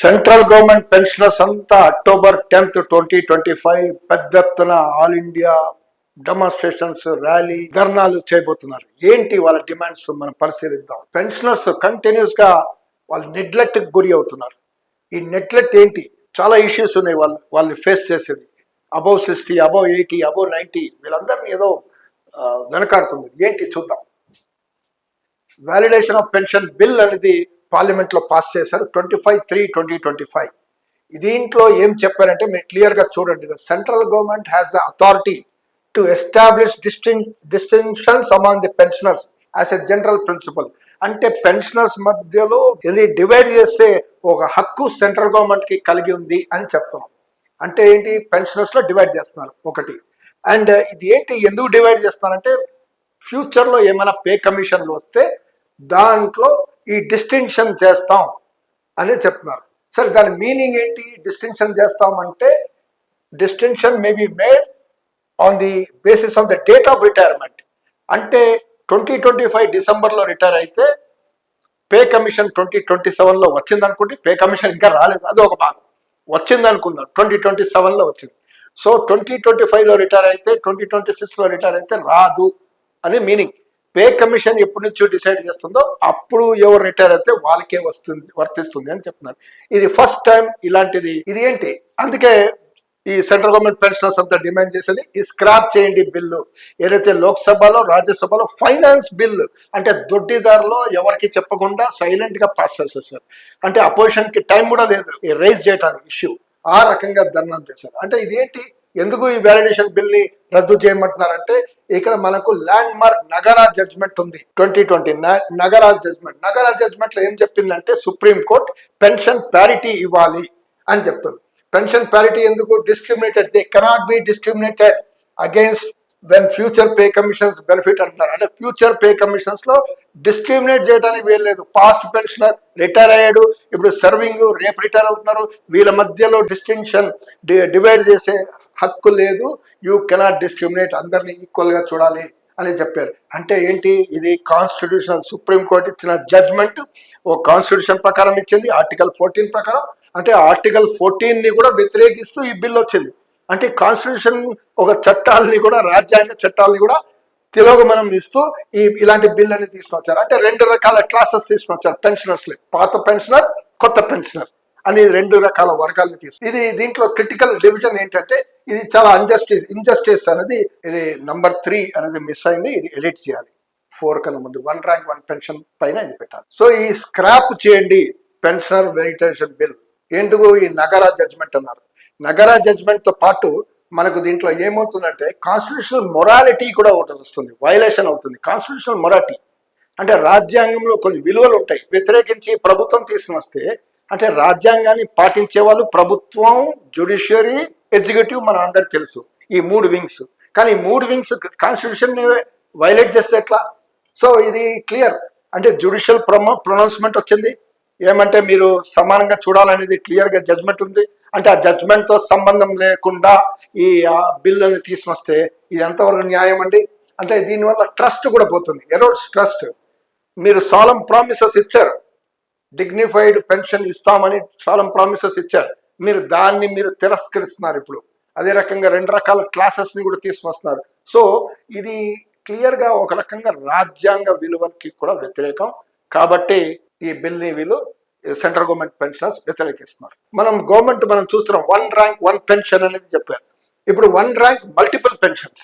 Central government pensioners అంతా October tenth twenty twenty five పెద్ద ఎత్తున ఆల్ ఇండియా డెమాన్స్ట్రేషన్స్ ర్యాలీ ధర్నాలు చేయబోతున్నారు. ఏంటి వాళ్ళ డిమాండ్స్ మనం పరిశీలిద్దాం. పెన్షనర్స్ కంటిన్యూస్గా వాళ్ళు నెగ్లెక్ట్ గురి అవుతున్నారు. ఈ నెగ్లెక్ట్ ఏంటి? చాలా ఇష్యూస్ ఉన్నాయి వాళ్ళు వాళ్ళని ఫేస్ చేసేది. Above sixty above eighty above ninety వీళ్ళందరినీ ఏదో వెనకాడుతుంది. ఏంటి చూద్దాం. వ్యాలిడేషన్ ఆఫ్ పెన్షన్ బిల్ అనేది పార్లమెంట్లో పాస్ చేశారు. Twenty five three twenty twenty five. దీంట్లో ఏం చెప్పారంటే మీరు క్లియర్గా చూడండి. The central government has the authority to establish disting distinctions among the pensioners as a general principle అంటే పెన్షనర్స్ మధ్యలో ఇది డివైడ్ చేసే ఒక హక్కు సెంట్రల్ గవర్నమెంట్కి కలిగి ఉంది అని చెప్తున్నాం అంటే ఏంటి? పెన్షనర్స్లో డివైడ్ చేస్తున్నారు ఒకటి. అండ్ uh, ఇది ఏంటి? ఎందుకు డివైడ్ చేస్తున్నారంటే ఫ్యూచర్లో ఏమైనా పే కమిషన్లు వస్తే దాంట్లో ఈ డిస్టింక్షన్ చేస్తాం అని చెప్తున్నారు. సరే దాని మీనింగ్ ఏంటి? డిస్టింక్షన్ చేస్తాం అంటే distinction may be made on the basis of the date of retirement అంటే ట్వంటీ ట్వంటీ ఫైవ్ డిసెంబర్లో రిటైర్ అయితే పే కమిషన్ ట్వంటీ ట్వంటీ సెవెన్లో వచ్చింది అనుకోండి పే కమిషన్ ఇంకా రాలేదు. అది ఒక భాగం. వచ్చింది అనుకుందాం ట్వంటీ ట్వంటీ సెవెన్లో వచ్చింది. సో ట్వంటీ ట్వంటీ ఫైవ్లో రిటైర్ అయితే ట్వంటీ ట్వంటీ సిక్స్లో రిటైర్ అయితే రాదు అని మీనింగ్ పే కమిషన్ ఎప్పటి నుంచో డిసైడ్ చేస్తుందో అప్పుడు ఎవరు రిటైర్ అయితే వాళ్ళకే వస్తుంది వర్తిస్తుంది అని చెప్తున్నారు. ఇది ఫస్ట్ టైం ఇలాంటిది. ఇది ఏంటి? అందుకే ఈ సెంట్రల్ గవర్నమెంట్ పెన్షనర్స్ అంతా డిమాండ్ చేసేది ఈ స్క్రాప్ చేయండి బిల్లు. ఏదైతే లోక్సభలో రాజ్యసభలో ఫైనాన్స్ బిల్లు అంటే దొడ్డిదారులో ఎవరికి చెప్పకుండా సైలెంట్గా పాస్ చేసేసారు అంటే అపోజిషన్కి టైం కూడా లేదు ఈ రైజ్ చేయడానికి ఇష్యూ ఆ రకంగా ధర్నాలు చేశారు. అంటే ఇదేంటి? ఎందుకు ఈ వ్యాలిడేషన్ బిల్ని రద్దు చేయమంటున్నారంటే ఇక్కడ మనకు ల్యాండ్ మార్క్ నగరా జడ్జ్మెంట్ ఉంది. Twenty twenty Nakara judgment Nakara జడ్జ్మెంట్లో ఏం చెప్పిందంటే సుప్రీం కోర్ట్ పెన్షన్ ప్యారిటీ ఇవ్వాలి అని చెప్తుంది. పెన్షన్ ప్యారిటీ ఎందుకు? Discriminated they cannot be discriminated against when future pay commissions benefit అంటున్నారు. అంటే ఫ్యూచర్ పే కమిషన్స్లో డిస్క్రిమినేట్ చేయడానికి వీల్లేదు పాస్ట్ పెన్షనర్ రిటైర్ అయ్యాడు. ఇప్పుడు సర్వింగ్ రేపు రిటైర్ అవుతున్నారు. వీళ్ళ మధ్యలో డిస్టింక్షన్ డివైడ్ చేసే హక్కు లేదు. యూ కెనాట్ డిస్క్రిమినేట్ అందరినీ ఈక్వల్గా చూడాలి అని చెప్పారు. అంటే ఏంటి? ఇది కాన్స్టిట్యూషనల్ సుప్రీం కోర్ట్ ఇచ్చిన జడ్జ్మెంట్ ఓ కాన్స్టిట్యూషన్ ప్రకారం ఇచ్చింది. ఆర్టికల్ ఫోర్టీన్ ప్రకారం. అంటే ఆర్టికల్ ఫోర్టీన్ని కూడా వ్యతిరేకిస్తూ ఈ బిల్ వచ్చింది. అంటే కాన్స్టిట్యూషన్ ఒక చట్టాలని కూడా రాజ్యాంగ చట్టాలని కూడా తిరోగమనం ఇస్తూ ఈ ఇలాంటి బిల్ అనేది తీసుకొచ్చారు. అంటే రెండు రకాల క్లాసెస్ తీసుకొచ్చారు. పెన్షనర్స్ పాత పెన్షనర్ కొత్త పెన్షనర్ అని రెండు రకాల వర్గాలను తీసుకు ఇది దీంట్లో క్రిటికల్ డివిజన్ ఏంటంటే ఇది చాలా అన్జస్టిస్ ఇన్జస్టిస్ అనేది ఇది నంబర్ త్రీ అనేది మిస్ అయింది ఇది ఎడిట్ చేయాలి. ఫోర్ కన్నా ముందు వన్ ర్యాంక్ వన్ పెన్షన్ పైన ఇది పెట్టాలి. సో ఈ స్క్రాప్ చేయండి పెన్షనర్ వెరిటేషన్ బిల్ ఎందుకు? ఈ నగర జడ్జ్మెంట్ అన్నారు. నగర జడ్జ్మెంట్తో పాటు మనకు దీంట్లో ఏమవుతుందంటే కాన్స్టిట్యూషనల్ మొరాలిటీ కూడా ఒకటి వస్తుంది వైలేషన్ అవుతుంది. కాన్స్టిట్యూషనల్ మొరాలిటీ అంటే రాజ్యాంగంలో కొన్ని విలువలు ఉంటాయి. వ్యతిరేకించి ప్రభుత్వం తీసుకుని వస్తే అంటే రాజ్యాంగాన్ని పాటించే వాళ్ళు ప్రభుత్వం జ్యుడిషియరీ ఎగ్జిక్యూటివ్ మన అందరికి తెలుసు. ఈ మూడు వింగ్స్ కానీ ఈ మూడు వింగ్స్ కాన్స్టిట్యూషన్ వైలేట్ చేస్తే ఎట్లా? సో ఇది క్లియర్ అంటే జ్యుడిషియల్ ప్రొమో ప్రొనౌన్స్మెంట్ వచ్చింది. ఏమంటే మీరు సమానంగా చూడాలనేది క్లియర్గా జడ్జ్మెంట్ ఉంది. అంటే ఆ జడ్జ్మెంట్తో సంబంధం లేకుండా ఈ బిల్లుని అని తీసుకొస్తే ఇది ఎంతవరకు న్యాయం అండి? అంటే దీనివల్ల ట్రస్ట్ కూడా పోతుంది. ఎరోడ్స్ ట్రస్ట్ మీరు సాలం ప్రామిసెస్ ఇచ్చారు. డిగ్నిఫైడ్ పెన్షన్ ఇస్తామని చాలా ప్రామిసెస్ ఇచ్చారు. మీరు దాన్ని మీరు తిరస్కరిస్తున్నారు ఇప్పుడు. అదే రకంగా రెండు రకాల క్లాసెస్ని కూడా తీసుకొస్తున్నారు. సో ఇది క్లియర్గా ఒక రకంగా రాజ్యాంగ విలువలకి కూడా వ్యతిరేకం. కాబట్టి ఈ బిల్ని వీళ్ళు సెంట్రల్ గవర్నమెంట్ పెన్షనర్స్ వ్యతిరేకిస్తున్నారు. మనం గవర్నమెంట్ మనం చూస్తున్నాం వన్ ర్యాంక్ వన్ పెన్షన్ అనేది చెప్పారు. ఇప్పుడు వన్ ర్యాంక్ మల్టిపుల్ పెన్షన్స్.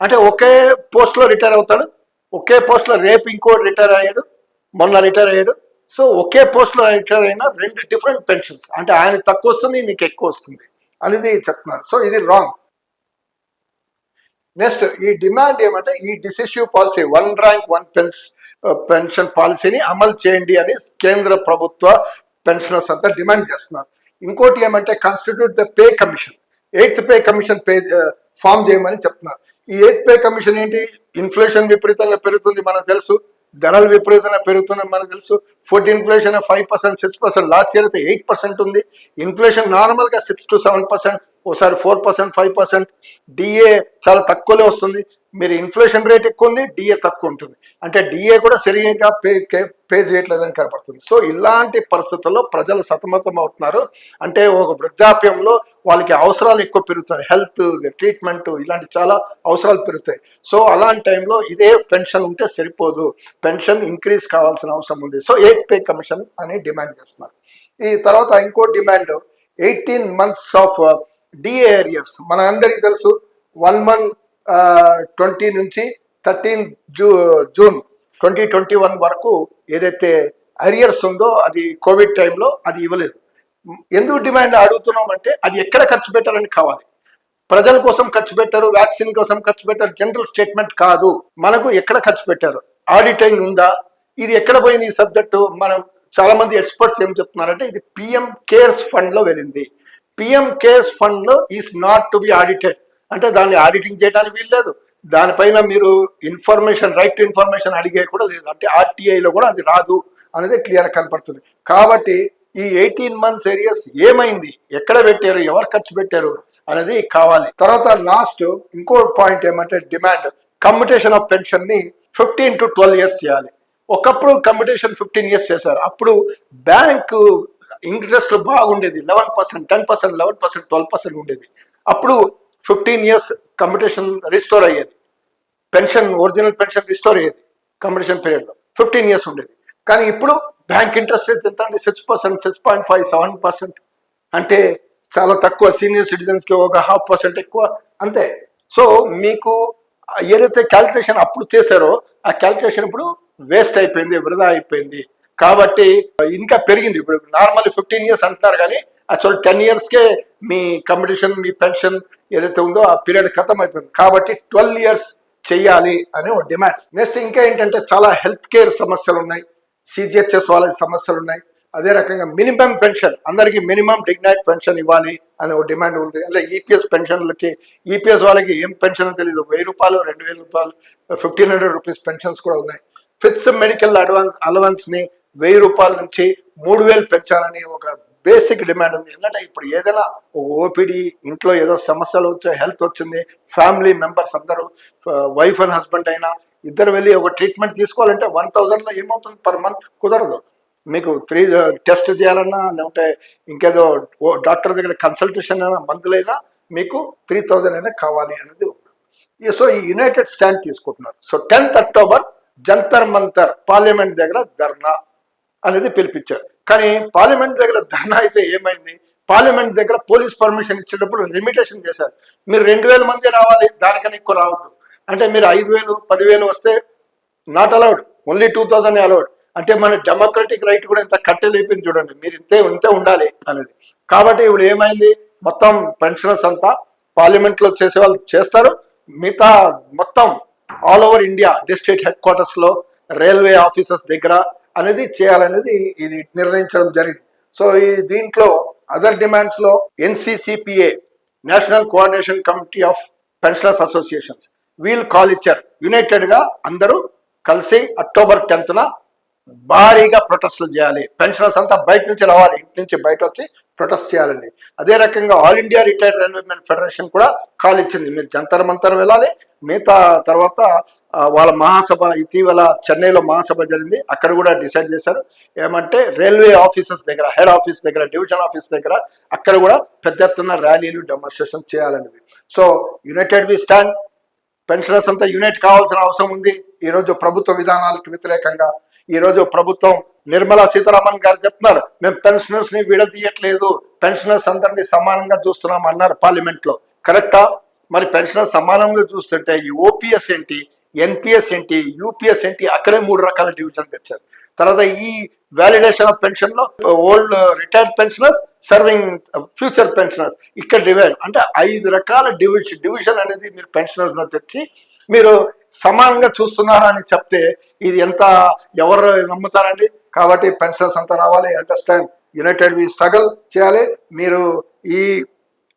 అంటే ఒకే పోస్ట్లో రిటైర్ అవుతాడు ఒకే పోస్ట్లో రేపు ఇంకో రిటైర్ అయ్యాడు మొన్న రిటైర్ అయ్యాడు సో ఒకే పోస్ట్లో రిటైర్ అయినా రెండు డిఫరెంట్ పెన్షన్స్ అంటే ఆయన తక్కువ వస్తుంది నీకు ఎక్కువ వస్తుంది అనేది చెప్తున్నారు. సో ఇది రాంగ్ నెక్స్ట్ ఈ డిమాండ్ ఏమంటే ఈ decisive policy one rank one pens pension పాలసీని అమలు చేయండి అని కేంద్ర ప్రభుత్వ పెన్షనర్స్ అంతా డిమాండ్ చేస్తున్నారు. ఇంకోటి ఏమంటే constitute the pay commission eighth pay commission pay form చేయమని చెప్తున్నారు. ఈ ఎయిత్ పే కమిషన్ ఏంటి? ఇన్ఫ్లేషన్ విపరీతంగా పెరుగుతుంది మనకు తెలుసు. ధరలు విపరీతంగా పెరుగుతున్నాయి. మనకు తెలుసు food inflation five percent six percent last year అయితే ఎయిట్ పర్సెంట్ ఉంది. ఇన్ఫ్లేషన్ నార్మల్గా సిక్స్ టు సెవెన్ పర్సెంట్ ఒకసారి four percent five percent DA చాలా తక్కువలో వస్తుంది. మీరు ఇన్ఫ్లేషన్ రేట్ ఎక్కువ ఉంది డిఏ తక్కువ ఉంటుంది. అంటే డిఏ కూడా సరిగ్గా పే పే చేయట్లేదని కనపడుతుంది. సో ఇలాంటి పరిస్థితుల్లో ప్రజలు సతమతం అవుతున్నారు అంటే ఒక వృద్ధాప్యంలో వాళ్ళకి అవసరాలు ఎక్కువ పెరుగుతాయి. హెల్త్ ట్రీట్మెంట్ ఇలాంటి చాలా అవసరాలు పెరుగుతాయి. సో అలాంటి టైంలో ఇదే పెన్షన్ ఉంటే సరిపోదు. పెన్షన్ ఇంక్రీజ్ కావాల్సిన అవసరం ఉంది. సో ఎయిట్ పే కమిషన్ అని డిమాండ్ చేస్తున్నారు. ఈ తర్వాత ఇంకో demand eighteen months of DA arrears మన అందరికీ తెలుసు వన్ మంత్ ట్వంటీ నుంచి thirteen ju June twenty twenty one వరకు ఏదైతే అరియర్స్ ఉందో అది కోవిడ్ టైంలో అది ఇవ్వలేదు. ఎందుకు డిమాండ్ అడుగుతున్నాం అంటే అది ఎక్కడ ఖర్చు పెట్టాలని కావాలి. ప్రజల కోసం ఖర్చు పెట్టారు వ్యాక్సిన్ కోసం ఖర్చు పెట్టారు జనరల్ స్టేట్మెంట్ కాదు. మనకు ఎక్కడ ఖర్చు పెట్టారు? ఆడిటింగ్ ఉందా? ఇది ఎక్కడ పోయింది ఈ సబ్జెక్టు? మనం చాలా మంది ఎక్స్పర్ట్స్ ఏం చెప్తున్నారంటే ఇది పిఎం కేర్స్ ఫండ్లో వెళ్ళింది. పిఎం కేర్స్ ఫండ్లో is not to be audited. అంటే దాన్ని ఆడిటింగ్ చేయడానికి వీల్లేదు. దానిపైన మీరు ఇన్ఫర్మేషన్ రైట్ టు ఇన్ఫర్మేషన్ అడిగే కూడా లేదు. అంటే ఆర్టీఐలో కూడా అది రాదు అనేది క్లియర్ కనపడుతుంది. కాబట్టి ఈ ఎయిటీన్ మంత్స్ ఏరియాస్ ఏమైంది? ఎక్కడ పెట్టారు? ఎవరు ఖర్చు పెట్టారు? అనేది కావాలి. తర్వాత లాస్ట్ ఇంకో పాయింట్ ఏమంటే డిమాండ్. కమ్యూటేషన్ ఆఫ్ పెన్షన్ని ఫిఫ్టీన్ టు ట్వెల్వ్ ఇయర్స్ చేయాలి. ఒకప్పుడు కమ్యూటేషన్ ఫిఫ్టీన్ ఇయర్స్ చేశారు. అప్పుడు బ్యాంకు ఇంట్రెస్ట్ బాగుండేది. Eleven percent ten percent eleven percent twelve percent ఉండేది. అప్పుడు ఫిఫ్టీన్ ఇయర్స్ కమ్యూటేషన్ రిస్టోర్ అయ్యేది. పెన్షన్ ఒరిజినల్ పెన్షన్ రిస్టోర్ అయ్యేది. కమ్యూటేషన్ పీరియడ్లో ఫిఫ్టీన్ ఇయర్స్ ఉండేది. కానీ ఇప్పుడు బ్యాంక్ ఇంట్రెస్ట్ రేట్ ఎంత అండి? Six percent six point five seven percent. అంటే చాలా తక్కువ సీనియర్ సిటిజన్స్కి ఒక హాఫ్ పర్సెంట్ ఎక్కువ అంతే. సో మీకు ఏదైతే క్యాల్కులేషన్ అప్పుడు చేశారో ఆ క్యాల్కులేషన్ ఇప్పుడు వేస్ట్ అయిపోయింది వృధా అయిపోయింది. కాబట్టి ఇంకా పెరిగింది. ఇప్పుడు నార్మల్ ఫిఫ్టీన్ ఇయర్స్ అంటున్నారు కానీ యాక్చువల్ టెన్ ఇయర్స్కే మీ కంపిటీషన్ మీ పెన్షన్ ఏదైతే ఉందో ఆ పీరియడ్ ఖతం అయిపోయింది కాబట్టి ట్వెల్వ్ ఇయర్స్ చెయ్యాలి అని ఒక డిమాండ్. నెక్స్ట్ ఇంకా ఏంటంటే చాలా హెల్త్ కేర్ సమస్యలు ఉన్నాయి. సిజిహెచ్ఎస్ వాళ్ళకి సమస్యలు ఉన్నాయి. అదే రకంగా మినిమం పెన్షన్ అందరికీ మినిమం డిగ్నైట్ పెన్షన్ ఇవ్వాలి అనే ఒక డిమాండ్ ఉంది అంటే ఈపీఎస్ పెన్షన్లకి ఈపీఎస్ వాళ్ళకి ఏం పెన్షన్ తెలియదు. వెయ్యి రూపాయలు రెండు వేల రూపాయలు ఫిఫ్టీన్ హండ్రెడ్ రూపీస్ పెన్షన్స్ కూడా ఉన్నాయి. ఫిక్స్ మెడికల్ అడ్వాన్స్ అలవెన్స్ని వెయ్యి రూపాయల నుంచి మూడు వేలు పెంచాలని ఒక బేసిక్ డిమాండ్ ఉంది. ఎందుకంటే ఇప్పుడు ఏదైనా ఓపీడీ ఇంట్లో ఏదో సమస్యలు వచ్చే హెల్త్ వచ్చింది ఫ్యామిలీ మెంబర్స్ అందరూ వైఫ్ అండ్ హస్బెండ్ అయినా ఇద్దరు వెళ్ళి ఒక ట్రీట్మెంట్ తీసుకోవాలంటే వన్ థౌజండ్లో ఏమవుతుంది? పర్ మంత్ కుదరదు. మీకు త్రీ టెస్ట్ uh, చేయాలన్నా లేకుంటే ఇంకేదో డాక్టర్ దగ్గర కన్సల్టేషన్ అయినా మందులైనా మీకు త్రీ థౌజండ్ అయినా కావాలి అనేది ఈ సో ఈ యునైటెడ్ స్టాండ్ తీసుకుంటున్నారు. So tenth October Jantar Mantar parliament దగ్గర ధర్నా అనేది పిలిపించారు. కానీ పార్లమెంట్ దగ్గర ధర్నా అయితే ఏమైంది? పార్లమెంట్ దగ్గర పోలీస్ పర్మిషన్ ఇచ్చేటప్పుడు లిమిటేషన్ చేశారు. మీరు రెండు వేల మంది రావాలి దానికన్నా ఎక్కువ రావద్దు. అంటే మీరు ఐదు వేలు పదివేలు వస్తే not allowed only two thousand allowed అంటే మన డెమోక్రటిక్ రైట్ కూడా ఇంత కట్టెలేపింది చూడండి. మీరు ఇంతే ఇంతే ఉండాలి అనేది. కాబట్టి ఇప్పుడు ఏమైంది? మొత్తం పెన్షనర్స్ అంతా పార్లమెంట్లో చేసే వాళ్ళు చేస్తారు. మిగతా మొత్తం ఆల్ ఓవర్ ఇండియా డిస్ట్రిక్ట్ హెడ్ క్వార్టర్స్లో రైల్వే ఆఫీసర్స్ దగ్గర అనేది చేయాలనేది ఇది నిర్ణయించడం జరిగింది. సో ఈ దీంట్లో other డిమాండ్స్లో NCCPA NCCPA national coordination committee of pensioners associations wheel call ఇచ్చారు. యునైటెడ్గా అందరూ కలిసి అక్టోబర్ టెన్త్న భారీగా ప్రొటెస్ట్లు చేయాలి. పెన్షనర్స్ అంతా బయట నుంచి రావాలి. ఇంటి నుంచి బయట వచ్చి ప్రొటెస్ట్ చేయాలండి అదే రకంగా all India retired railwaymen federation కూడా కాల్ ఇచ్చింది. మీరు జంతర్ మంతర్ వెళ్ళాలి. మిగతా తర్వాత వాళ్ళ మహాసభ ఇటీవల చెన్నైలో మహాసభ జరిగింది. అక్కడ కూడా డిసైడ్ చేశారు. ఏమంటే రైల్వే ఆఫీసెస్ దగ్గర హెడ్ ఆఫీస్ దగ్గర డివిజన్ ఆఫీస్ దగ్గర అక్కడ కూడా పెద్ద ఎత్తున ర్యాలీలు డెమోన్స్ట్రేషన్ చేయాలనేది. So united we stand. Pensioners అంతా యూనిట్ కావాల్సిన అవసరం ఉంది. ఈరోజు ప్రభుత్వ విధానాలకు వ్యతిరేకంగా ఈరోజు ప్రభుత్వం నిర్మలా సీతారామన్ గారు చెప్తున్నారు మేము పెన్షనర్స్ని విడదీయట్లేదు. పెన్షనర్స్ అందరినీ సమానంగా చూస్తున్నాం అన్నారు పార్లమెంట్లో. కరెక్టా? మరి పెన్షనర్ సమానంగా చూస్తుంటే ఈ ఓపీఎస్ ఏంటి ఎన్పిఎస్ ఏంటి యూపీఎస్ ఏంటి అక్కడే మూడు రకాల డివిజన్ తెచ్చారు. తర్వాత ఈ validation of పెన్షన్లో old retired pensioners serving future pensioners ఇక్కడ డివైడ్ అంటే ఐదు రకాల డివిజన్ డివిజన్ అనేది మీరు పెన్షనర్స్ను తెచ్చి మీరు సమానంగా చూస్తున్నారా అని చెప్తే ఇది ఎంత ఎవరు నమ్ముతారండి? కాబట్టి పెన్షన్స్ అంతా రావాలి అండర్స్టాండ్ యునైటెడ్ వి స్ట్రగల్ చేయాలి. మీరు ఈ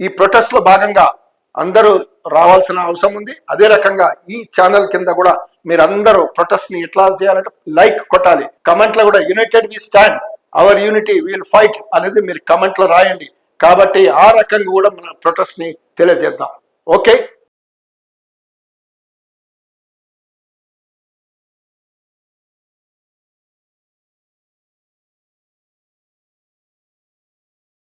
ఈ ప్రొటెస్ట్లో భాగంగా అందరూ రావాల్సిన అవసరం ఉంది. అదే రకంగా ఈ ఛానల్ కింద కూడా మీరందరూ ప్రొటెస్ట్ని ఎట్లా చేయాలంటే లైక్ కొట్టాలి. కమెంట్లో కూడా united we stand our unity will fight అనేది మీరు కమెంట్లో రాయండి. కాబట్టి ఆ రకంగా కూడా మన ప్రొటెస్ట్ని తెలియజేద్దాం. ఓకే